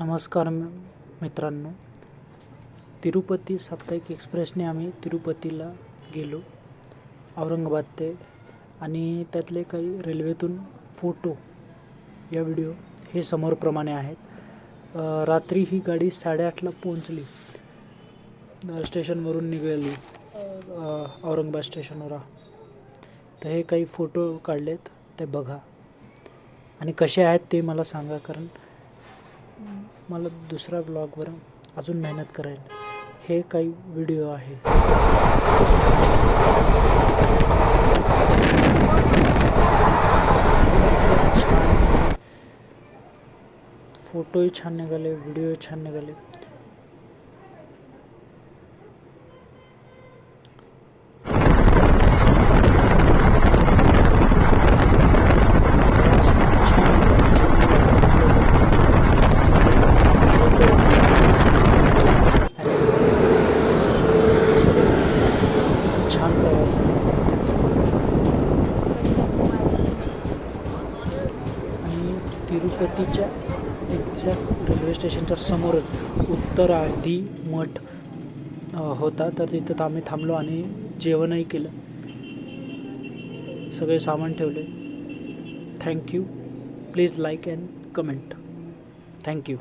नमस्कार मित्रांनो. तिरुपती साप्ताहिक एक्सप्रेसने आम्ही तिरुपतीला गेलो औरंगाबाद ते. आणि त्यातले काही रेल्वेतून फोटो या व्हिडिओ हे समोरप्रमाणे आहेत. रात्री ही गाडी साडेआठला पोहोचली. स्टेशनवरून निघाली. औरंगाबाद स्टेशनवर. तर हे काही फोटो काढलेत ते बघा. आणि कसे आहेत ते मला सांगा कारण मला दुसऱ्या ब्लॉगवर अजून मेहनत करेल. हे काही व्हिडिओ आहे. फोटोही छान निघाले व्हिडिओ छान निघाले छान प्रवास आहे. आणि तिरुपतीच्या एक्झॅक्ट रेल्वे स्टेशनच्या समोरच उत्तरार्धी मठ होता. तर तिथं आम्ही थांबलो आणि जेवणही केलं. सगळे सामान ठेवले. Thank you please like and comment thank you